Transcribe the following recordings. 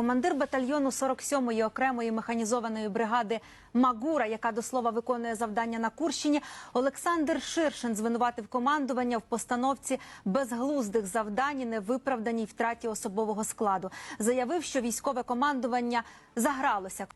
Командир батальйону 47-ї окремої механізованої бригади Магура, яка до слова виконує завдання на Курщині, Олександр Ширшин звинуватив командування в постановці безглуздих завдань і невиправданій втраті особового складу. Заявив, що військове командування загралося.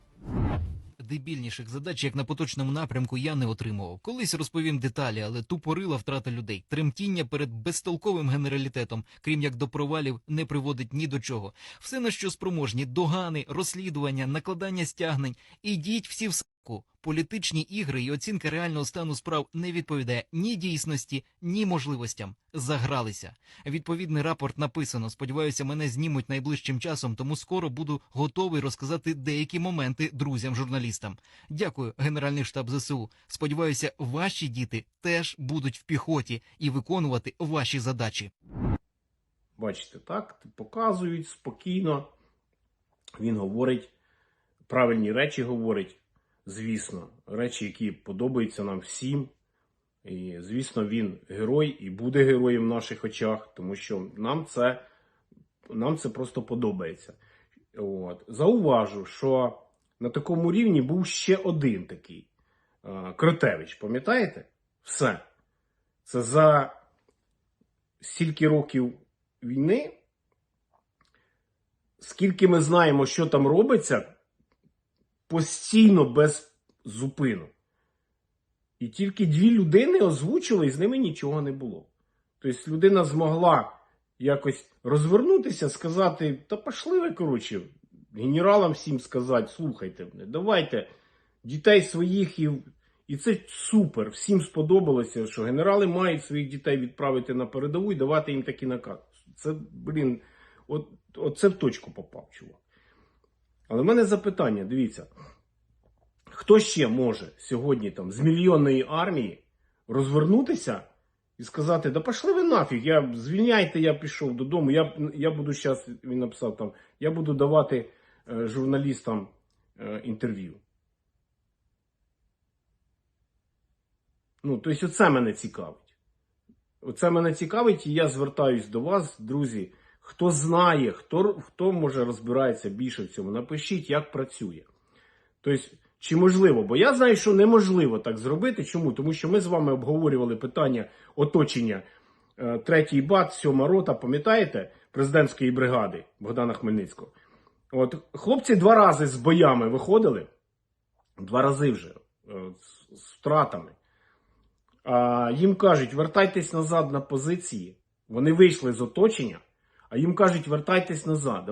Дебільніших задач, як на поточному напрямку, я не отримував. Колись розповім деталі, але тупорила втрата людей. Тремтіння перед безтолковим генералітетом, крім як до провалів, не приводить ні до чого. Все на що спроможні догани, розслідування, накладання стягнень. Ідіть всі в саку. Політичні ігри і оцінка реального стану справ не відповідає ні дійсності, ні можливостям. Загралися. Відповідний рапорт написано. Сподіваюся, мене знімуть найближчим часом, тому скоро буду готовий розказати деякі моменти друзям-журналістам. Дякую, Генеральний штаб ЗСУ. Сподіваюся, ваші діти теж будуть в піхоті і виконувати ваші задачі. Бачите, так, показують спокійно. Він говорить правильні речі говорить, звісно, речі, які подобаються нам всім. І, звісно, він герой і буде героєм в наших очах, тому що нам це, нам це просто подобається. От. Зауважу, що на такому рівні був ще один такий Кротевич, пам'ятаєте? Все. Це за стільки років війни, скільки ми знаємо, що там робиться, постійно без зупину. І тільки дві людини озвучили, і з ними нічого не було. Тобто людина змогла якось розвернутися, сказати: та пошли ви, коротше, генералам всім сказати, слухайте мене, давайте дітей своїх і. І це супер. Всім сподобалося, що генерали мають своїх дітей відправити на передову і давати їм такі наказ. Це, блін, от, от це в точку попав, чувак. Але в мене запитання: дивіться, хто ще може сьогодні там з мільйонної армії розвернутися і сказати: да пошли ви нафіг, я звільняйте, я пішов додому, я, я буду зараз, він написав там, я буду давати е, журналістам е, інтерв'ю. Ну, тобто, оце мене цікавить. Оце мене цікавить, і я звертаюсь до вас, друзі. Хто знає, хто, хто може розбирається більше в цьому, напишіть, як працює. Тобто, чи можливо? Бо я знаю, що неможливо так зробити. Чому? Тому що ми з вами обговорювали питання оточення е, третій бат, сьома рота, пам'ятаєте, президентської бригади Богдана Хмельницького. От хлопці два рази з боями виходили, два рази вже е, з, з втратами. А їм кажуть, вертайтесь назад на позиції. Вони вийшли з оточення, а їм кажуть, вертайтесь назад.